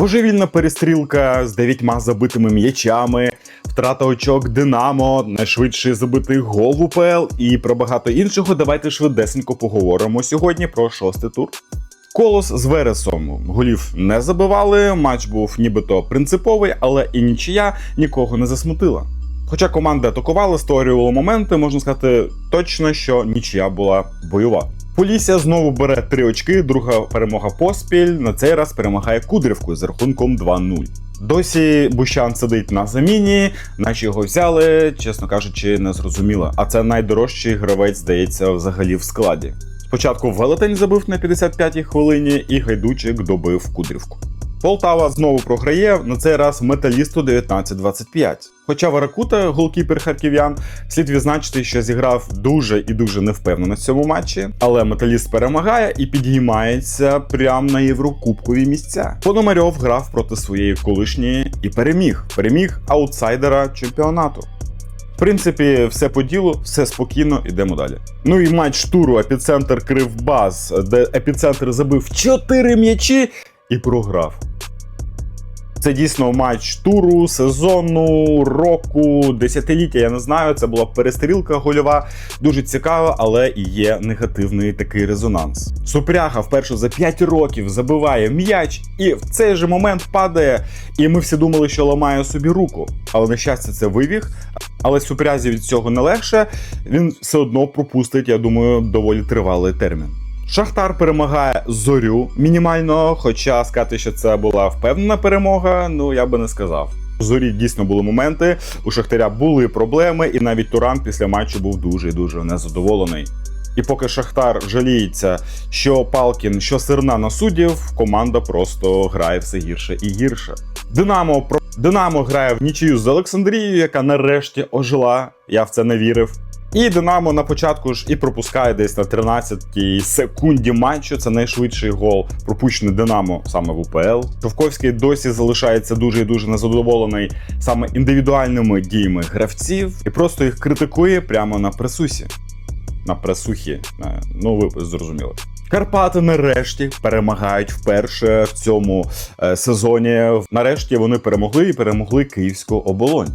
Божевільна перестрілка з дев'ятьма забитими м'ячами, втрата очок Динамо, найшвидший забитий гол УПЛ і про багато іншого. Давайте швидесенько поговоримо сьогодні про шостий тур. Колос з Вересом голів не забивали. Матч був нібито принциповий, але і нічия нікого не засмутила. Хоча команди атакували, створювали моменти, можна сказати точно, що нічия була бойова. Полісся знову бере три очки, друга перемога поспіль. На цей раз перемагає Кудрівку з рахунком 2-0. Досі Бущан сидить на заміні, наче його взяли, чесно кажучи, не зрозуміло. А це найдорожчий гравець, здається, взагалі в складі. Спочатку Велетень забив на 55-й хвилині, і гайдучик добив Кудрівку. Полтава знову програє, на цей раз металісту 19-25. Хоча Варакута, голкіпер харків'ян, слід відзначити, що зіграв дуже і дуже невпевнено в цьому матчі, але металіст перемагає і підіймається прямо на єврокубкові місця. Пономарьов грав проти своєї колишньої і переміг. Переміг аутсайдера чемпіонату. В принципі, все по ділу, все спокійно, йдемо далі. Ну і матч туру епіцентр Кривбас, де епіцентр забив 4 м'ячі і програв. Це дійсно матч туру, сезону, року, десятиліття. Я не знаю. Це була перестрілка гольова. Дуже цікава, але і є негативний такий резонанс. Супряга вперше за 5 років забиває м'яч, і в цей же момент падає. І ми всі думали, що ламає собі руку. Але на щастя, це вивіг. Але Супрязі від цього не легше. Він все одно пропустить, я думаю, доволі тривалий термін. Шахтар перемагає зорю мінімально, хоча сказати, що це була впевнена перемога, ну я би не сказав. У зорі дійсно були моменти. У Шахтаря були проблеми, і навіть Туран після матчу був дуже дуже незадоволений. І поки Шахтар жаліється, що Палкін, що Сирна на суддів, команда просто грає все гірше і гірше. Динамо про Динамо грає в нічию з Олександрією, яка нарешті ожила. Я в це не вірив. І Динамо на початку ж і пропускає десь на 13-й секунді матчу. Це найшвидший гол пропущений Динамо саме в УПЛ. Шовковський досі залишається дуже і дуже незадоволений саме індивідуальними діями гравців і просто їх критикує прямо на пресусі. На пресухі. Е, Ну, ви зрозуміли. Карпати нарешті перемагають вперше в цьому е, сезоні. Нарешті вони перемогли і перемогли київську оболонь.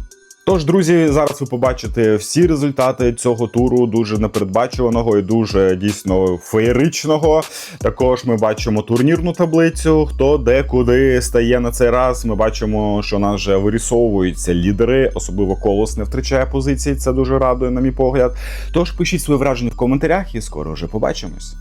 Тож, друзі, зараз ви побачите всі результати цього туру, дуже непередбачуваного і дуже дійсно феєричного. Також ми бачимо турнірну таблицю, хто де куди стає на цей раз. Ми бачимо, що у нас вже вирісовуються лідери, особливо колос не втрачає позиції. Це дуже радує, на мій погляд. Тож пишіть свої враження в коментарях і скоро вже побачимось.